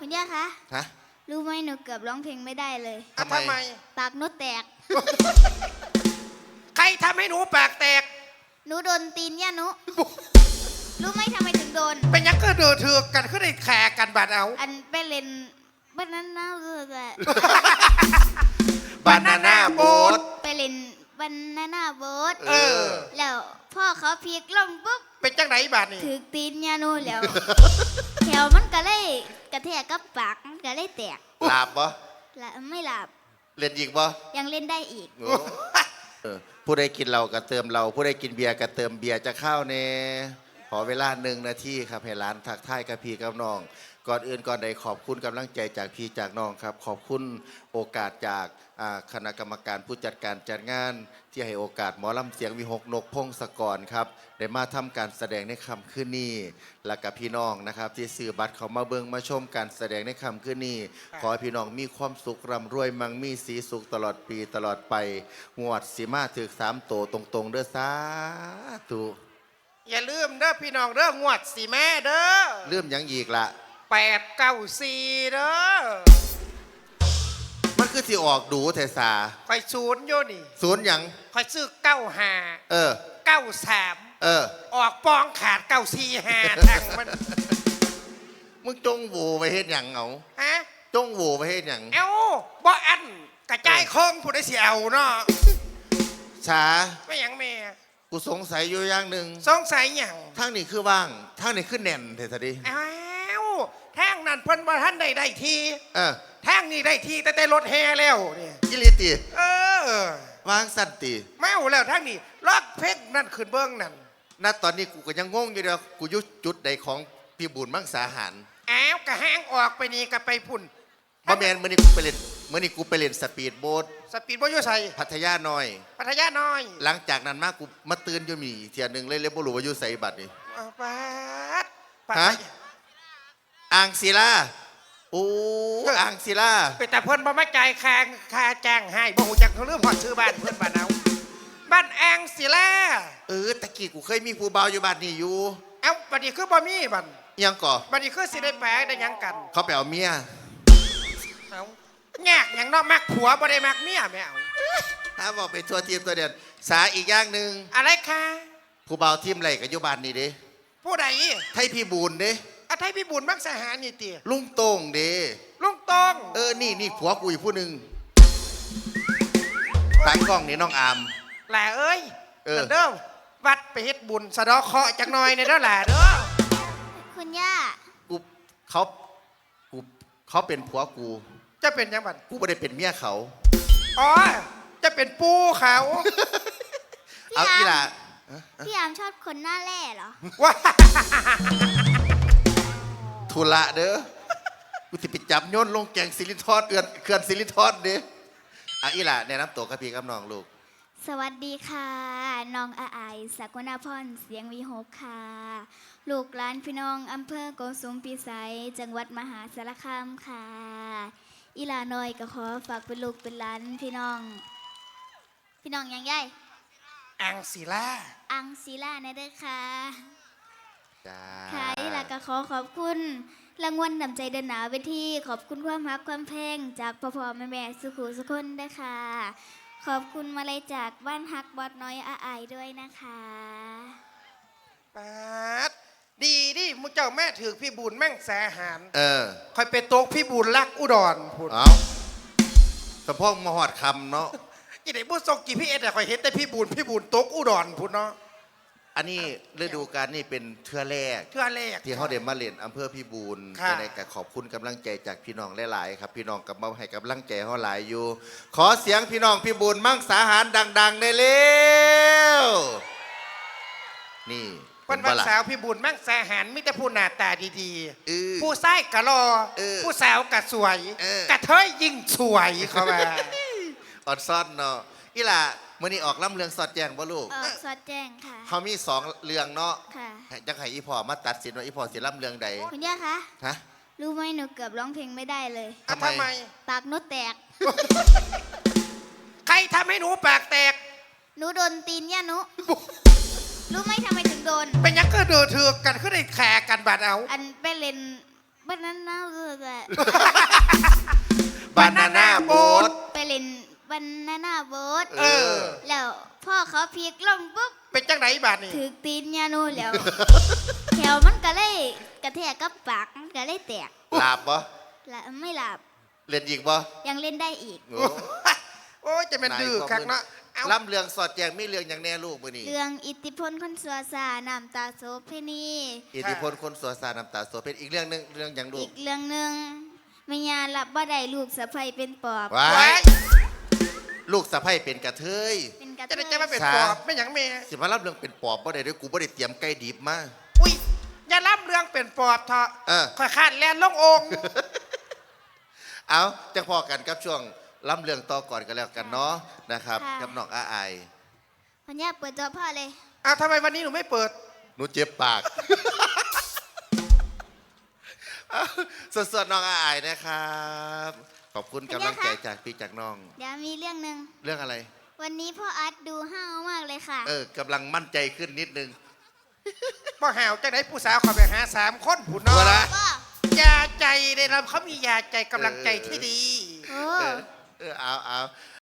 คุณย่าคะฮะรู้ไหมหนูเกือบร้องเพลงไม่ได้เลย อะทำไมทำไม ปากหนุแตก ใครทำให้หนูปากแตก หนูโดนตีนย่าหนุรู้ไหมทำไมถึงโดน เป็นหยังก็เดือดเถือกกันขึ้นได้แข่กันบาดเอาอันไปเล่นบ้านนั้นน่าเลยบานาน่าโบ๊ทไปเล่นบานาน่าโบ๊ทเออ แล้วพ่อเขาพีกลงปุ๊บเป็นจังไหนบาดนี่ ถือตีนย่าหนุแล้ว แถวมันก็เลย กระแทกกับปากมันก็เลยแตกหลาบปะและไม่หลับเล่นอีกปะยังเล่นได้อีกโอ้เออผู้ใดกินเราก็เติมเราผู้ใดกินเบียร์ก็เติมเบียร์จะเข้าเน ขอเวลาหนึ่งนาทีครับให้ร้านทักทายกับพี่กับน้อง ก่อนอื่นก่อนใดขอบคุณกำลังใจจากพี่จากน้องครับ ขอบคุณโอกาสจากอ่าคณะกรรมการผู้จัดการจัดงาน ที่ให้โอกาสหมอลำเสียงวิหกนกพงศกรครับได้มาทำการแสดงในคำคืนนี้และกับพี่น้องนะครับที่ซื้อบัตรเขามาเบิงมาชมการแสดงในคำคืนนี้ขอให้พี่น้องมีความสุขร่ำรวยมั่งมีสีสุขตลอดปีตลอดไปงวดสีมาถึกสามโตวตรงๆเด้อสาธุ อย่าลืมเด้อพี่น้องเด้องวดสีแม่เด้อเริ่มหยังอีกละแปดเก้าสี่เด้อมันคือที่ออกดูเทสาคอยศูนย์อยู่นี่ศูนย์หยังคอยซื้อเก้าห้าเออ เก้าสามเออ ออกปองขาดเก้าสี่ห้าทางมันมึงจงโหวไปเฮ็ดหยังเอาฮะจงโหวไปเฮ็ดหยังเอ้าบ่อันกระจายโค้งผู้ได้เสียเอาเนาะช้าไม่หยังแม่ กูสงสัยอยู่อย่างหนึ่งสงสัยหยังทางนี้คือว่างทางนี้คือแน่นเทสดิอ้าวทางนั้นเพิ่นบ่ทันได้ได้ทีเออทางนี้ได้ทีแต่แต่รถแห่แล้วเนี่ยกิริติเออวางสันติแม่เอาแล้วทางนี้ล็อกเพกนั่นขึ้นเบื้องนั่นณตอนนี้กูก็ยังงงอยู่เดียวกูอยุจุดใดของพี่บุญมังสาหารอ้าวกระห้างออกไปนี่ก็ไปพุ่นบ่แมนมื้อนี้กูไปเล่น มื้อนี้กูไปเล่นสปีดโบ๊ทสปีดบ่อยู่ใส่พัทยาน้อย พัทยาน้อย หลังจากนั้นมากูมาตื่นอยู่มีเทียหนึงเลยเลยบ่รู้ว่าอยู่ไสบัดนี่เอาปาดปัดฮะอ่างศิลาโอ้อ่างศิลาไปแต่เพิ่นบ่มาจ่ายค่าค่าจ้างให้บ่ฮู้จักเขาเรื่องฮอดซื้อบ้านเพิ่นบ้านเอาบ้านแองศิลาเออตะกี้กูเคยมีผู้บ่าวอยู่บ้านนี่อยู่เอ้าบัดนี้คือบ่มีบัดอิหยังก่อบัดนี้คือสิได้แปลได้หยังกัน เขาไปเอาเมียเอ้า แยกหยังเนาะมักผัวบ่ได้มักเมียแม่เอาถ้าบอกไปทัวร์ทีมตัวเดียนสาอีกอย่างหนึ่งอะไรคะผู้บ่าวทีมไรกับยุบานนี่เด้ผู้ใดไทยพี่บูนเด้อาไทยพี่บุญมักสหารนี่ติลุงโต้งเด้ลุงตองเออนี่นี่ผัวกูอยู่ผู้หนึ่งตากล้องนี่น้องอามแหล่เอ้ยเออนั่นเด้อวัดไปเฮ็ดบุญสะเดอเคราะห์จักหน่อยในเด้อแหล่เด้อคุณย่ากูเขากูเขาเป็นผัวกู จะเป็นยังบัดกูไม่ได้เป็นเมียเขา อ๋อ จะเป็นปูเขาเอาอีหล่ะพี่อามชอบคนหน้าแร่เหรอ ว่าทุละเด้อ กูติไปจับโยนลงแกงซิลิทอดเอือนเขื่อนซิลิทอดเด้เอาอีหล่ะแนะนำตัวกับพี่กับน้องลูก สวัสดีค่ะ น้องอาไอายสกุณาพรเสียงวีหกค่ะ ลูกหลานพี่น้องอำเภอโกสุมพิสัย จังหวัดมหาสารคามค่ะ อีหลาน้อยก็ขอฝากเป็นลูกเป็นหลานพี่น้อง พี่น้องยังใหญ่อังศิลาอังศิลาในเด้อค่ะจ้าค่ะอีหลาก็ขอขอบคุณรางวัลนำใจเดินหนาเวทีขอบคุณความรักความแพงจากพ่อพ่อแม่แม่สุขุสุคนด้วยค่ะ ขอบคุณมาเลยจากบ้านฮักบอดน้อยอาไอายด้วยนะคะ ปาด ดีดิมุเจ้าแม่ถือพี่บุญแม่งแสหารเออคอยไปโตกพี่บุญรักอุดรพูดเอาสะโพกมาหอดคำเนาะอีไหนบุษกกี่พี่เอ็ดแต่คอยเห็นแต่พี่บุญพี่บุญโตกอุดรพูดเนาะอันนี้ฤดูกาลนี่เป็นเทื่อแรกเทื่อแรกที่เขาเดมาเล่นอำเภอพิบูลค่ะในการขอบคุณกำลังใจจากพี่น้องหลาย ๆ ครับ พี่น้องกับมาให้กำลังใจเขาหลายอยู่ ขอเสียงพี่น้องพิบูลมั่งสาหารดัง ๆ ได้เร็วนี่ วันเห็วันปะล่ะสาวพี่บุญแม่งแสหารมิแต่ผู้หน้าตาดีเออๆ ผู้ชายกะรอ เออผู้สาวกะสวย เออ กะเทยยิ่งสวยเขาว่าอดซ่อนเนาะอีหล่ะมื่อนี้ออกล่ำเรืองสอดแจงบ่ลูกออกสอดแจ้งค่ะ เขามีสองเรื่องเนาะค่ะจังไห้อีพ่อมาตัดสินว่าอีพ่อสิล่ำเรืองใดคุณย่าคะฮะ รู้ไหมหนูเกือบร้องเพลงไม่ได้เลย อะทำไมทำไม ปากหนุแตก ใครทำให้หนูปากแตก หนูโดนตีนย่าหนุ รู้ไหมทำไมถึงโดน เป็นหยังก็เดือดเถือกกันขึ้นได้แข่กันบาดเอาอันไปเล่นบบ้านนั้นน่าเบื่อบานาน่าโบ๊ทไปเล่นบ้านนานาโบ๊ทเออ แล้วพ่อเขาพีกลงปุ๊บเป็นจังไหนบาดนี่ถือตีนยานูแล้วแถวมันก็เลยกระแทกกับปากมันก็เลยแตกหลาบปะและไม่หลับเล่นอีกปะยังเล่นได้อีกโอ้โอ้ยจะเป็นดื้อคักเนาะ เอาล่ำเรืองสอดแจงมีเรืองอย่างแน่ลูกมือนี่เรื่องอิทธิพลคนสัวซาน้ำตาโสเพณีอิทธิพลคนสัวสาน้ำตาสัวเป็นอีกเรื่องหนึงเรื่องอย่างลูอีกกเรื่องหนึ่งแม่ยาหลับบ่ได้ลูกสะใภ้เป็นปอบ ว้าไว้ยลูกสะใภ้เป็นกระเทย เป็นกระจะได้เทจะยมาเป็นช้าปอบไม่หยังเมสิมาล่ำเรืองเป็นปอบบ่ได้เด้วยกูบ่ได้เตรียมไก่ดิบมา อุ้ยอย่าล่ำเรื่องเป็นปอบเถอะเออ ข่อยขาดแลนลงองค์ เอาจะพอกันกับช่วง ล่ำเรืองต่อก่อนกันแล้วกันเนาะนะครับกับน้องอาไอายพันยาเปิดจอพ่อเลยอ้าวทำไมวันนี้หนูไม่เปิด หนูเจ็บปากเอาสดๆน้องอาไอายนะครับ ขอบคุณกำลังใจจากพี่จากน้อง เดี๋ยวมีเรื่องหนึ่งเรื่องอะไร วันนี้พ่ออาร์ตดูห้าวมากเลยค่ะ เออกำลังมั่นใจขึ้นนิดนึง บ่หาวจังไหนผู้สาวเขาไปหาสามคนผู้น้อว่าละ ก็ยาใจในเราเขามียาใจกำลังใจที่ดี โอ้เออ I,